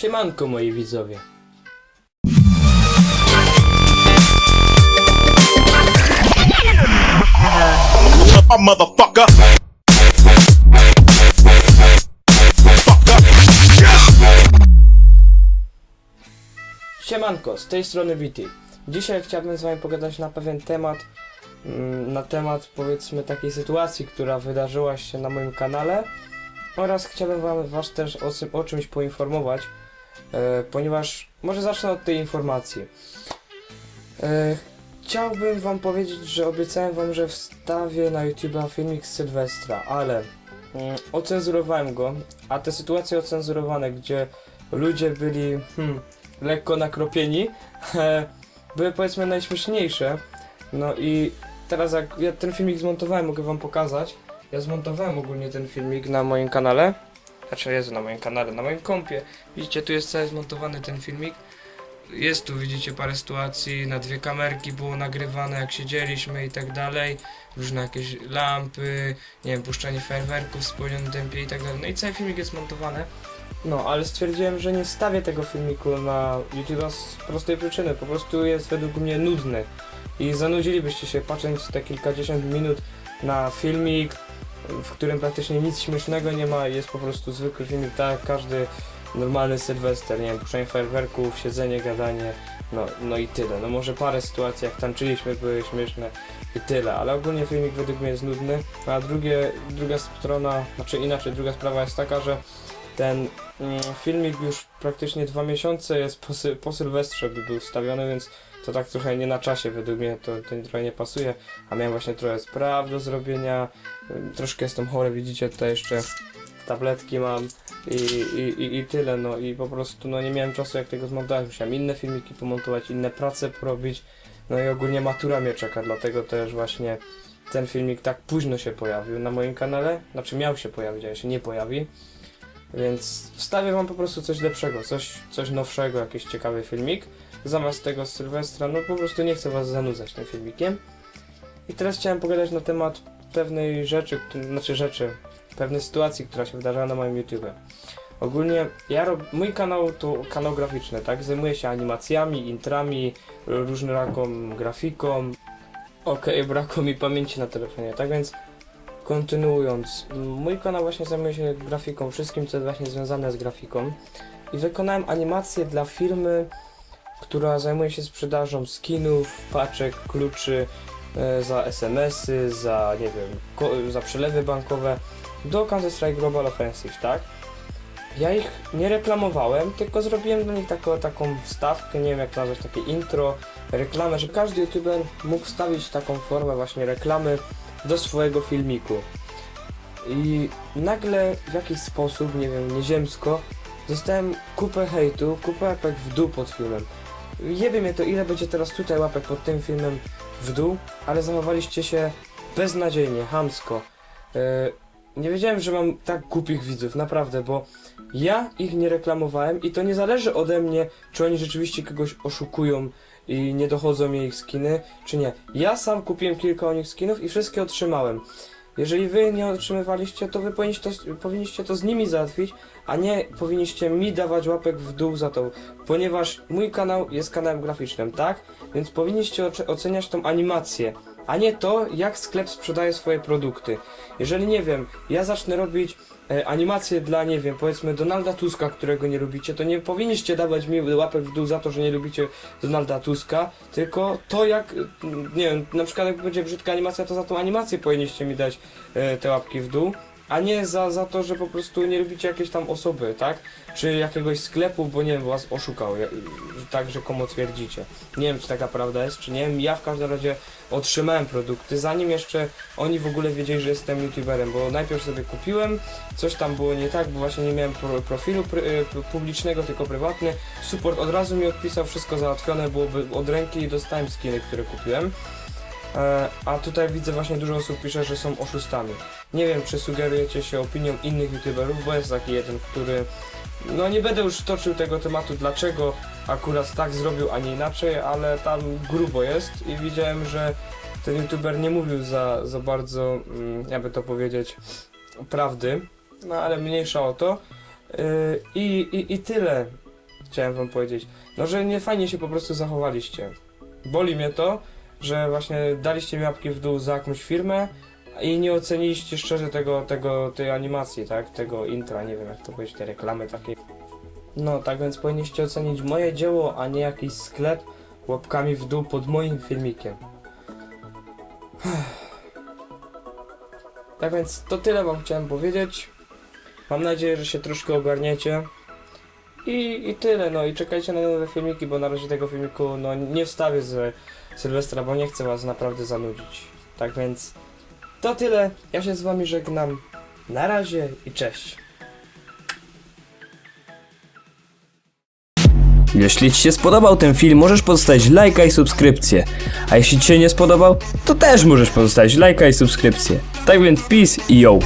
Siemanko moi widzowie. motherfucker. Siemanko, z tej strony BT. Dzisiaj chciałbym z wami pogadać na pewien temat, mm, na temat powiedzmy takiej sytuacji, która wydarzyła się na moim kanale oraz chciałbym wam was też o, o czymś poinformować, ponieważ może zacznę od tej informacji. E, chciałbym wam powiedzieć, że obiecałem wam, że wstawię na YouTube'a filmik z Sylwestra, ale mm, ocenzurowałem go, a te sytuacje ocenzurowane, gdzie ludzie byli hmm, lekko nakropieni, e, były powiedzmy najśmieszniejsze. No i teraz jak ja ten filmik zmontowałem, mogę wam pokazać. Ja zmontowałem ogólnie ten filmik na moim kanale. Znaczy jest na moim kanale, na moim kompie. Widzicie, tu jest cały zmontowany ten filmik. Jest tu, widzicie, parę sytuacji, na dwie kamerki było nagrywane, jak siedzieliśmy i tak dalej. Różne jakieś lampy, nie wiem, puszczanie fajerwerków w spełnionym tempie i tak dalej. No i cały filmik jest montowany. No, ale stwierdziłem, że nie wstawię tego filmiku na YouTube z prostej przyczyny. Po prostu jest według mnie nudny. I zanudzilibyście się patrząc te kilkadziesiąt minut na filmik, w którym praktycznie nic śmiesznego nie ma. Jest po prostu zwykły filmik, tak jak każdy normalny Sylwester, nie wiem, puszczanie fajerwerków, siedzenie, gadanie, no, no i tyle. No może parę sytuacji, jak tańczyliśmy, były śmieszne i tyle, ale ogólnie filmik według mnie jest nudny. A drugie, druga strona, znaczy inaczej, druga sprawa jest taka, że ten mm, filmik już praktycznie dwa miesiące jest po, po Sylwestrze by był wstawiony, więc to tak trochę nie na czasie według mnie, to, to trochę nie pasuje, a miałem właśnie trochę spraw do zrobienia, troszkę jestem chory, widzicie, tutaj jeszcze tabletki mam i, i, i, i tyle, no. I po prostu no nie miałem czasu jak tego zmontować, musiałem inne filmiki pomontować, inne prace porobić, no i ogólnie matura mnie czeka, dlatego też właśnie ten filmik tak późno się pojawił na moim kanale, znaczy miał się pojawić, a się nie pojawi. Więc wstawię wam po prostu coś lepszego, coś, coś nowszego, jakiś ciekawy filmik. Zamiast tego z Sylwestra, no po prostu nie chcę was zanudzać tym filmikiem. I teraz chciałem pogadać na temat pewnej rzeczy, znaczy rzeczy, pewnej sytuacji, która się wydarzyła na moim YouTube. Ogólnie ja rob... mój kanał to kanał graficzny, tak? Zajmuję się animacjami, intrami, różnoraką grafiką. Okej, brakło mi pamięci na telefonie, tak więc Kontynuując, mój kanał właśnie zajmuje się grafiką, wszystkim co jest właśnie związane z grafiką. I wykonałem animację dla firmy, która zajmuje się sprzedażą skinów, paczek, kluczy e, za SMS-y, za nie wiem, za przelewy bankowe. Do Counter Strike Global Offensive, tak? Ja ich nie reklamowałem, tylko zrobiłem dla nich taką, taką wstawkę, nie wiem jak nazwać, takie intro, reklamę, że każdy youtuber mógł wstawić taką formę właśnie reklamy do swojego filmiku. I nagle w jakiś sposób, nie wiem, nieziemsko, dostałem kupę hejtu, kupę łapek w dół pod filmem. Jebie mnie to, ile będzie teraz tutaj łapek pod tym filmem w dół, ale zachowaliście się beznadziejnie, hamsko. Yy, nie wiedziałem, że mam tak głupich widzów, naprawdę, bo ja ich nie reklamowałem i to nie zależy ode mnie, czy oni rzeczywiście kogoś oszukują i nie dochodzą mi ich skiny, czy nie. Ja sam kupiłem kilka o nich skinów i wszystkie otrzymałem. Jeżeli wy nie otrzymywaliście, to wy powinniście to, powinniście to z nimi załatwić, a nie powinniście mi dawać łapek w dół za to, ponieważ mój kanał jest kanałem graficznym, tak? Więc powinniście oce- oceniać tą animację, a nie to, jak sklep sprzedaje swoje produkty. Jeżeli nie wiem, ja zacznę robić e, animację dla, nie wiem, powiedzmy Donalda Tuska, którego nie lubicie, to nie powinniście dawać mi łapek w dół za to, że nie lubicie Donalda Tuska, tylko to jak, nie wiem, na przykład jak będzie brzydka animacja, to za tą animację powinniście mi dać e, te łapki w dół, a nie za, za to, że po prostu nie lubicie jakiejś tam osoby, tak? Czy jakiegoś sklepu, bo nie wiem, was oszukał, ja- tak rzekomo twierdzicie. Nie wiem, czy taka prawda jest, czy nie wiem, ja w każdym razie otrzymałem produkty, zanim jeszcze oni w ogóle wiedzieli, że jestem youtuberem, bo najpierw sobie kupiłem, coś tam było nie tak, bo właśnie nie miałem pro, profilu pr, y, publicznego, tylko prywatny. Support od razu mi odpisał, wszystko załatwione byłoby od ręki i dostałem skiny, które kupiłem. E, a tutaj widzę właśnie dużo osób pisze, że są oszustami. Nie wiem, czy sugerujecie się opinią innych youtuberów, bo jest taki jeden, który... No nie będę już toczył tego tematu, dlaczego akurat tak zrobił, a nie inaczej, ale tam grubo jest i widziałem, że ten youtuber nie mówił za, za bardzo, mm, jakby to powiedzieć, prawdy, no ale mniejsza o to. Yy, i, i, I tyle. chciałem wam powiedzieć? No, że nie fajnie się po prostu zachowaliście. Boli mnie to, że właśnie daliście mi łapki w dół za jakąś firmę i nie oceniliście szczerze tego, tego, tej animacji, tak? Tego intra, nie wiem jak to powiedzieć, tej reklamy takiej. No, tak więc powinniście ocenić moje dzieło, a nie jakiś sklep łapkami w dół pod moim filmikiem. Tak więc to tyle wam chciałem powiedzieć. Mam nadzieję, że się troszkę ogarniecie. I, I tyle, no i czekajcie na nowe filmiki, bo na razie tego filmiku no, nie wstawię z Sylwestra, bo nie chcę was naprawdę zanudzić. Tak więc to tyle. Ja się z wami żegnam. Na razie i cześć. Jeśli Ci się spodobał ten film, możesz pozostawić lajka i subskrypcję. A jeśli Ci się nie spodobał, to też możesz pozostawić lajka i subskrypcję. Tak więc peace i yo!